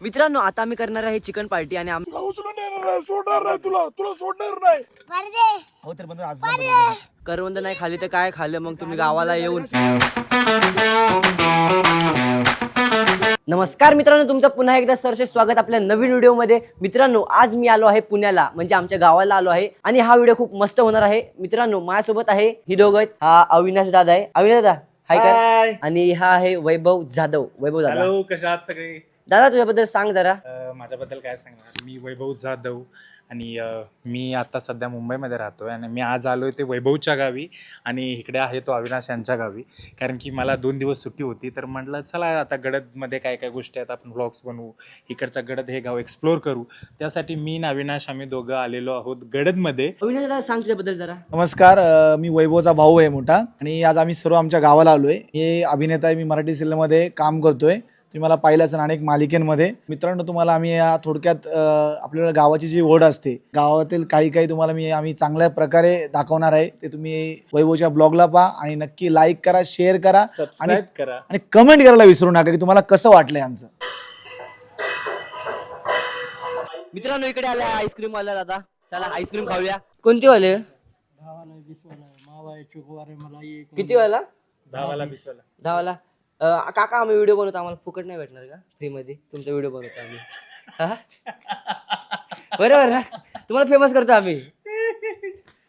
मित्रांनो आता आम्ही करणार आहे चिकन पार्टी आणि सोडणार नाही तुला तुला सोडणार नाही. हो तर बंधू आज करवंद नाही खाली तर काय खाल्लं? मग तुम्ही गावाला येऊन नमस्कार मित्रांनो तुमचं पुन्हा एकदा सरसे स्वागत आपल्या नवीन व्हिडिओमध्ये. मित्रांनो आज मी आलो आहे पुण्याला म्हणजे आमच्या गावाला आलो आहे आणि हा व्हिडिओ खूप मस्त होणार आहे. मित्रांनो माझ्यासोबत आहे ही दोघं हा अविनाश दादा आहे. अविनाश दादा हाय कर आणि हा आहे वैभव जाधव. वैभव दादा. हॅलो कशा आहात सगळे? दादा तुझ्याबद्दल सांग जरा. अं, माझ्याबद्दल काय सांगणार? मी वैभव जाधव आणि अं, मी आता सध्या मुंबईमध्ये राहतोय आणि मी आज आलोय ते वैभवच्या गावी आणि इकडे आहे तो अविनाश यांच्या गावी. कारण की मला दोन दिवस सुट्टी होती तर म्हटलं चला आता गडदमध्ये काय काय गोष्टी आहेत आपण व्लॉग्स बनवू इकडचा गडद हे गाव एक्सप्लोअर करू. त्यासाठी मी आणि अविनाश आम्ही दोघं आलेलो आहोत गडदमध्ये. अविनाश दादा सांग तुझ्याबद्दल जरा. नमस्कार अ, मी वैभवचा भाऊ आहे मोठा आणि आज आम्ही सर्व आमच्या गावाला आलोय. हे अभिनेता आहे मी मराठी सिरियलमध्ये काम करतोय. तुम्ही मला पाहिलं असेल अनेक मालिकेंमध्ये. मित्रांनो तुम्हाला आम्ही या थोडक्यात अ, आपल्या गावाची जी ओढ असते गावातील काही काही तुम्हाला मी आम्ही चांगल्या प्रकारे दाखवणार आहे. ते तुम्ही वैभवच्या ब्लॉगला पहा आणि नक्की लाईक करा शेअर करा सबस्क्राईब करा. आणि कमेंट करायला विसरू नका की तुम्हाला कसं वाटलंय आमचं. मित्रांनो इकडे आला आईस्क्रीम वाला दादा. चला आईस्क्रीम खाऊया. कोणती वाले? किती वाला? बिसवाला दहावाला. अं, काका आम्ही व्हिडिओ बनवतो. आम्हाला फुकट नाही भेटणार का? फ्री मध्ये? तुमचा व्हिडिओ बनवतो आम्ही. हा? बरोबर ना? तुम्हाला फेमस करतो आम्ही.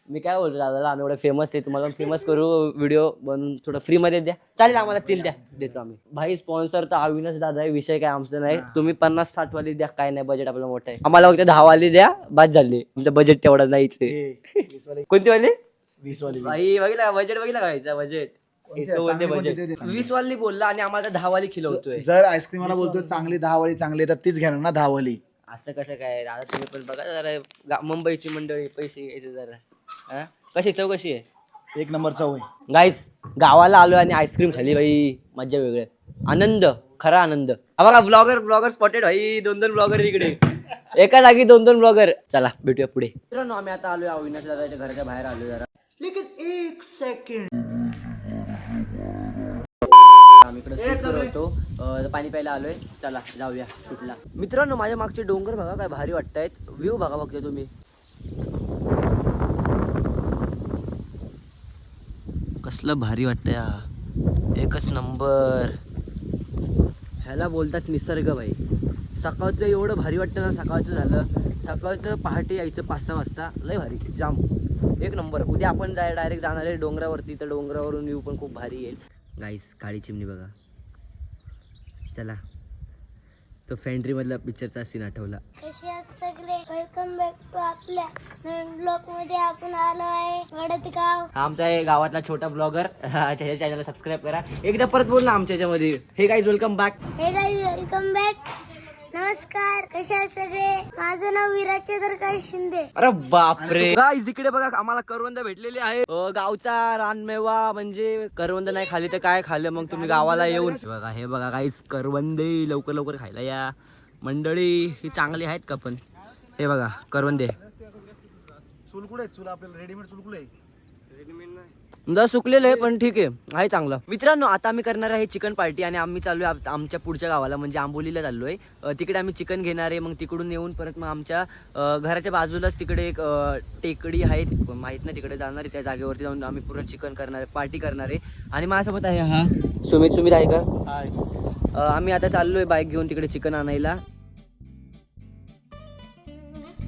मी काय बोलतो दादाला? आम्ही एवढं फेमस आहे. तुम्हाला फेमस करू. व्हिडिओ बनवून थोडं फ्री मध्ये द्या. चालेल आम्हाला तीन द्या. देतो आम्ही. भाई स्पॉन्सर तर अविनाश दादा आहे. विषय काय आमचा नाही. तुम्ही पन्नास साठ वाली द्या. काय नाही बजेट आपलं मोठं आहे. आम्हाला फक्त दहा वाली द्या. बाद झाली. आमचं बजेट तेवढं नाहीच आहे. कोणती वाली? वीसवाले. भाई बघितला बजेट बघितला काय बजेट वीस वाली बोलला आणि आम्हाला दहा वाली खिलवतोय जर आईस्क्रीमला बोलतो चांगली दहावाली चांगली तर तीच घेणार ना दहावाली असं कसं काय? दादा तुम्ही पण बघा जरा गा- मुंबईची मंडळी पैसे घ्यायचे जरा. हा? कशी चव कशी आहे? एक नंबर चव आहे. गाईस गावाला आलोय आणि आईस्क्रीम खाली बाई. मज्जा वेगळी आनंद खरा आनंद. हा बघा ब्लॉगर ब्लॉगर स्पॉटेड भाई दोन दोन ब्लॉगर इकडे. एका जागी दोन दोन ब्लॉगर चला भेटूया पुढे. मित्रांनो आम्ही आता आलोय अविनाश दादाच्या घराच्या बाहेर आलोय जरा. लेकिन एक सेकंड आम्ही इकडे शूट करतो. अं, पाणी प्यायला आलोय. चला जाऊया शूटला. मित्रांनो माझ्या मागचे डोंगर बघा काय भारी वाटतायत. व्ह्यू बघा बघते तुम्ही. कसलं भारी वाटतंय हा. एकच नंबर. ह्याला बोलतात निसर्ग बाई. सकाळचं एवढं भारी वाटतं ना सकाळचं झालं. सकाळचं पहाटे यायचं पाच सहा वाजता. लय भारी. जाम. एक नंबर. उद्या आपण जाय डायरेक्ट जाणार आहे डोंगरावरती. तर डोंगरावरून व्ह्यू पण खूप भारी येईल. गाईस काळी चिमणी बघा. चला. तो फॅन्ट्री मधला पिक्चरचा सीन आठवला. सगळे? वेलकम बॅक टू आपल्या नवीन ब्लॉगमध्ये आपण आलो आहे. वडदगाव. हा आमचा आहे गावातला छोटा ब्लॉगर त्याच्या चॅनलला सबस्क्राईब करा. एकदा परत बोल ना आमच्या याच्यामध्ये. Hey guys welcome back hey guys welcome back नमस्कार कसे आहात सगळे? माझं नाव विराज चंद्रकांत शिंदे. अरे बापरे. गाईज इकडे बघा आम्हाला करवंद भेटलेले आहे अ, गावचा रानमेवा म्हणजे करवंद नाही खाली तर काय खाल्लं? मग तुम्ही गावाला येऊन बघा हे बघा गाईस करवंदे लवकर लवकर खायला या. मंडळी ही चांगली आहेत का पण? हे बघा करवंदे. चूल कुठे चूल आपल्याला रेडीमेड चूल कुठे जर सुकलेलं आहे पण ठीक आहे. आहे चांगलं. मित्रांनो आता आम्ही करणार आहे चिकन पार्टी आणि आम्ही चालू आहे आमच्या पुढच्या गावाला म्हणजे आंबोलीला चाललो आहे तिकडे आम्ही चिकन घेणार आहे मग तिकडून येऊन परत मग आमच्या घराच्या बाजूलाच तिकडे एक टेकडी आहे. माहीत नाही तिकडे जाणार आहे त्या जागेवरती जाऊन आम्ही पूर्ण चिकन करणार आहे पार्टी करणार आहे. आणि माझ्यासोबत आहे हा. सुमित सुमित आहे का? आम्ही आता चाललोय बाईक घेऊन तिकडे चिकन आणायला.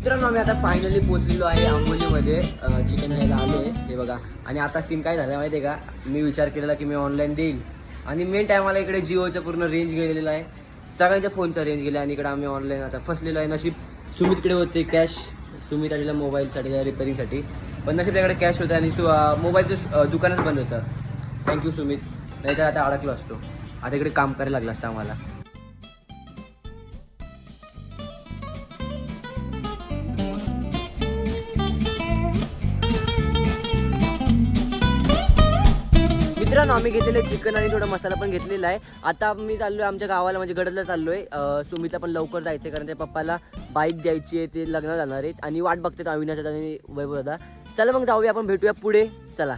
मित्रांनो आम्ही आता फायनली पोहोचलेलो आहे आंबोलीमध्ये चिकन घ्यायला आलो आहे हे बघा. आणि आता सीन काय झालं माहिती आहे का? मी विचार केलेला की मी ऑनलाईन देईल. आणि मेन टायमाला इकडे जिओचा पूर्ण रेंज गेलेला आहे. सगळ्यांच्या फोनचा रेंज गेला आणि इकडे आम्ही ऑनलाईन आता फसलेलो आहे. नशीब सुमितकडे होते कॅश सुमित आलेला मोबाईलसाठी रिपेअरिंगसाठी पण नशीब त्याकडे कॅश होतं आणि सु मोबाईलचं दुकानच बंद होतं. Thank you Sumit. नाही तर आता अडकलो असतो. आता इकडे काम करायला लागलं असतं आम्हाला. आम्ही घेतलेले चिकन आणि थोडा मसाला पण घेतलेला आहे. आता मी चाललोय आमच्या गावाला म्हणजे गडदला चाललोय. अं, सुमितला पण लवकर जायचंय कारण त्या पप्पाला बाईक द्यायची आहे ते लग्न जाणार आहेत. आणि वाट बघतात अविनाश दादा आणि वैभव दादा चला मग जाऊया आपण भेटूया पुढे. चला.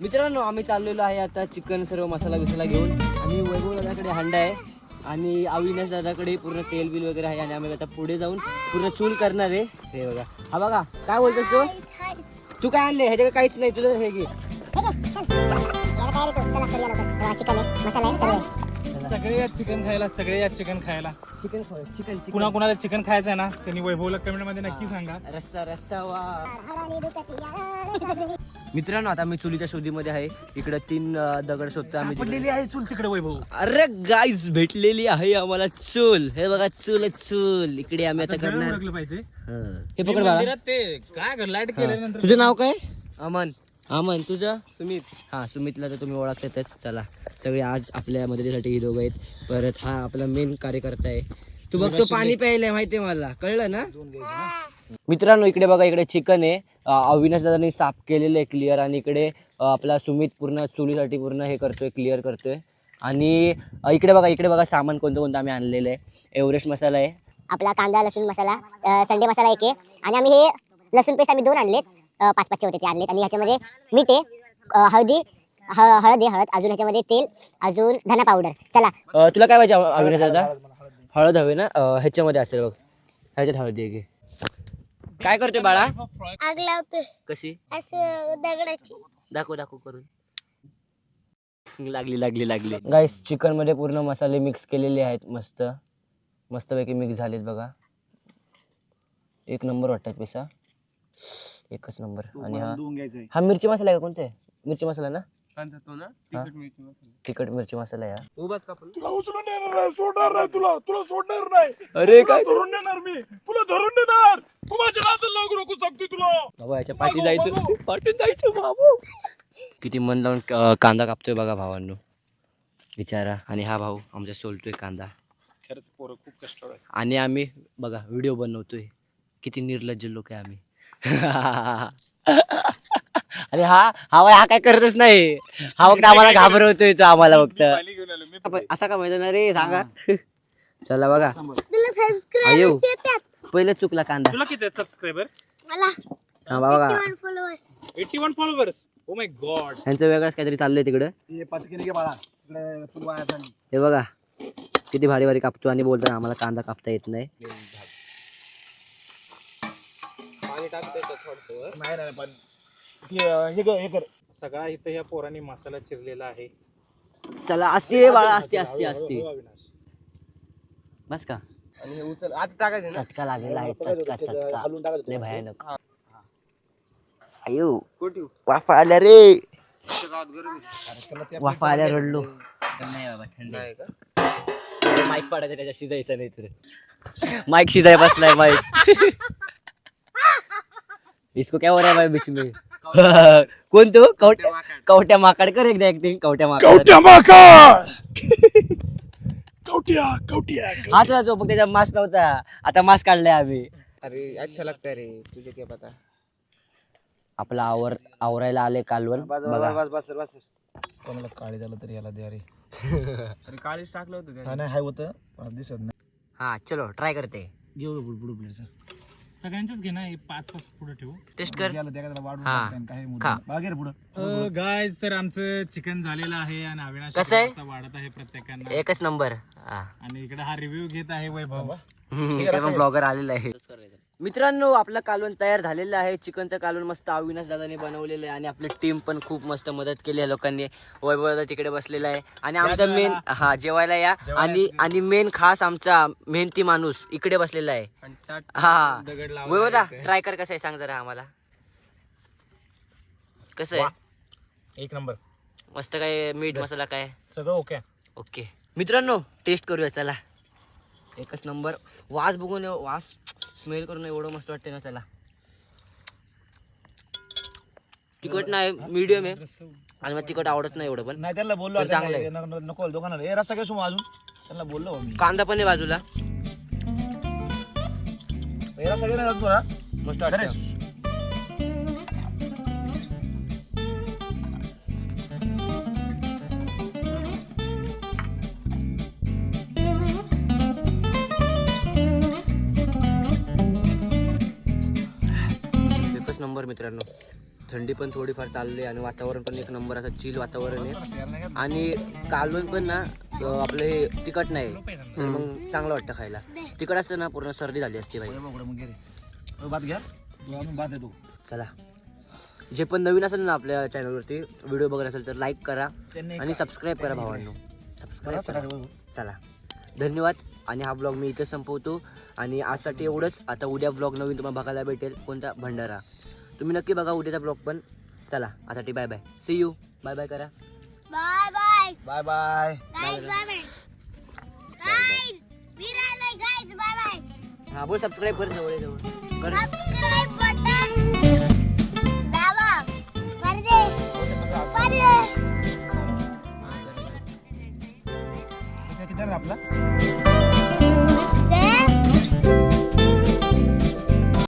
मित्रांनो आम्ही चाललेलो आहे आता चिकन सर्व मसाला बिसाला घेऊन. आणि वैभव दादाकडे हंडा आहे. आणि अविनाश दादाकडे पूर्ण तेल बिल वगैरे आहे आणि आम्ही आता पुढे जाऊन पूर्ण चूल करणार आहे. हे बघा. हा बघा काय बोलतोस तू? तू काय आणले ह्याच्याकडे काहीच नाही तुझं हे घे. सगळे या चिकन खायला सगळे या चिकन खायला. चिकन चिकन कुणा कुणाला चिकन खायचं आहे ना त्यांनी वैभवला कमेंटमध्ये नक्की सांगा. रस्सा रस्सा वा. मित्रांनो आता मी चुलीच्या शोधीमध्ये आहे. इकडे तीन अं, दगड शोधतो आम्ही तिकडे. आहे चूल तिकडे वैभव. अरे गाईज भेटलेली आहे आम्हाला चूल. हे बघा चूल चूल. इकडे आम्ही आता करणार ओळखलं पाहिजे. हं. हे पकड बाळा. मंदिरात ते काय लाइट केल्यानंतर तुझं नाव काय? अमन. अमन तुझं? सुमित. हा सुमितला तर तुम्ही ओळखतातच. चला सगळे आज आपल्या मदतीसाठी ही दोघं आहेत. परत हा आपला मेन कार्यकर्ता आहे. तू बघतो पाणी प्यायलाय माहितीये मला. कळलं ना? मित्रांनो इकडे बघा इकडे चिकन आहे. अविनाश दादांनी साफ केलेलं आहे क्लिअर आणि इकडे आपला सुमित पूर्ण चुलीसाठी पूर्ण हे करतोय क्लिअर करतोय. आणि इकडे बघा इकडे बघा सामान कोणतं कोणतं आम्ही आणलेलं आहे. एव्हरेस्ट मसाला आहे. आपला कांदा लसूण मसाला संडे मसाला एक आहे. आणि आम्ही हे लसूण पेस्ट आम्ही दोन आणलेत. पाच पाचचे होते ते आणलेत. आणि ह्याच्यामध्ये मीठ हळदी हळद आहे हळद. अजून ह्याच्यामध्ये तेल अजून धना पावडर. चला. तुला काय पाहिजे हळद हवे ना? ह्याच्यामध्ये असेल बघ. ह्याच्यात हळदी आहे घे. काय करतोय बाळा? आग लावतोय. कशी? असं दगडाची. दाखव दाखव करून. लागली लागली लागली. गाईस चिकनमध्ये पूर्ण मसाले मिक्स केलेले आहेत मस्त. मस्तपैकी मिक्स झालेत बघा. एक नंबर वाटतात पिसा. एकच नंबर. आणि हा हा मिरची मसाला आहे का कोणते? मिरची मसाला ना? हा? तिखट मिरची मसाला. आहे हा. तुला उचलून देणार नाही सोडणार नाही तुला. तुला सोडणार नाही. अरे काय? धरून देणार मी. तुला धरून देणार. तू माझ्या नादाला लागू नको सांगते तुला. बाबा याच्या पाठी जायचं पाठी जायचं बाबू किती मन लावून अं, कांदा कापतोय बघा भावांनो. बिचारा आणि हा भाऊ आमच्या सोलतोय कांदा. खरंच पोरं खूप कष्ट आणि आम्ही बघा व्हिडिओ बनवतोय. किती निर्लज्ज लोक आहे आम्ही. अरे हा हा बाई, हा काय करतच नाही. हा फक्त आम्हाला घाबरवतोय तो आम्हाला फक्त. पाहिली घेऊन आलो मी आपण असा का माहिती ना रे सांगा. चला बघा. तुला येतात. पहिले चुकला कांदा. तुला किती आहेत सबस्क्रायबर मला. हा बघा followers eighty one followers oh my god त्यांचं वेगळंच काहीतरी चाललंय तिकडं. हे बाळा. तिकडे चूल वाया झाली. हे बघा किती भारी भारी कापतो आणि बोलतो आम्हाला कांदा कापता येत नाही. नाही नाही पण हे हे कर हे कर. सगळा इथं या पोरांनी मसाला चिरलेला आहे. चला असते रे बाळा असते असते असते. हो, अविनाश. बस का? चटका लागलेला आहे चटका चटका. लय भयानक. अयो वाफा आल्या रे. वाफा आल्या रडलो. नाही बाबा थंड माईक पाडायचं त्याच्या शिजायचं नाही तर. माईक शिजाय बसलाय माईक. इसको क्या हो रहा है भाई बीच में? कोण तो? कवट्या कवट्या माकड। कर एकदा ऍक्टिंग कवट्या माकड। कवट्या माकड! कवट्या कवट्या हाच वाजव फक्त त्याचा मास्क नव्हता आता मास्क काढलाय आम्ही अरे अच्छा लगता है रे तुझे क्या पता? आपला आवर आवरायला आले कालवण बघा बस बस बस बस कोणाला काळी झालं तरी याला द्या रे. अरे काळीच टाकलं होतं हा त्याने. नाही हाय होतं दिसत नाही. हा चलो ट्राय करते. घेऊ पुढे प्लेटचं सगळ्यांचेच घे ना हे पाच पाच पुढे ठेवू. टेस्ट कर. गेलं त्या त्याला वाढून हा. टाकता येईल, काही खा. मुद्दा नाही. बागे रे पुढं गायज तर आमचं चिकन झालेलं आहे आणि अविनाश कसं आहे? थोडासा वाढत आहे प्रत्येकांना. एकच नंबर. आणि इकडे हा रिव्ह्यू घेत आहे वैभव. पण ब्लॉगर आलेला आहे. मित्रांनो आपलं कालवण तयार झालेलं आहे. चिकनचं कालवण मस्त अविनाश दादाने बनवलेलं आहे आणि आपली टीम पण खूप मस्त मदत केली आहे लोकांनी. वैभव दादा तिकडे बसलेला आहे. आणि आमचा मेन हा जेवायला या. आणि आणि मेन खास आमचा मेहनती माणूस इकडे बसलेला आहे. हा. दगड लावला वैभव दा इथे. ट्राय कर कसं आहे सांग जरा आम्हाला. कसं आहे? एक नंबर. मस्त काय मीठ मसाला काय? सगळं ओके ओके मित्रांनो टेस्ट करूया चला. एकच नंबर. वास बघून वास स्मेल करून एवढं मस्त वाटते ना चला तिखट नाही मीडियम आहे. आणि मला तिखट आवडत नाही एवढं पण. नाही त्यांना बोललो तर चांगलं आहे. नको दुकानाला हे रस्ता कसं मग अजून. त्यांना बोललो मी. कांदा पण आहे बाजूला. हे रस्ता गेला जातो ना मस्त वाटतं. मित्रांनो. थंडी पण थोडीफार चालली आहे आणि वातावरण पण एक नंबर असं चिल वातावरण आहे. आणि कालवण पण ना आपलं हे तिखट नाही. मग चांगलं वाटतं खायला. तिखट असतं ना पूर्ण सर्दी झाली असते भाई चला. जे पण नवीन असेल ना आपल्या चॅनलवरती व्हिडिओ बघत असेल तर लाईक करा आणि सबस्क्राईब करा भावांनो. सबस्क्राईब करा. चला. धन्यवाद. आणि हा ब्लॉग मी इथे संपवतो. आणि आजसाठी एवढंच. आता उद्या ब्लॉग नवीन तुम्हाला बघायला भेटेल. कोणता? भंडारा. तुम्ही नक्की बघा उद्याचा ब्लॉग पण. चला आता T bye bye see you bye bye करा. बाय बाय बाय बाय हा बोल सबस्क्राईब कर जवळ जवळ. कर. आपला?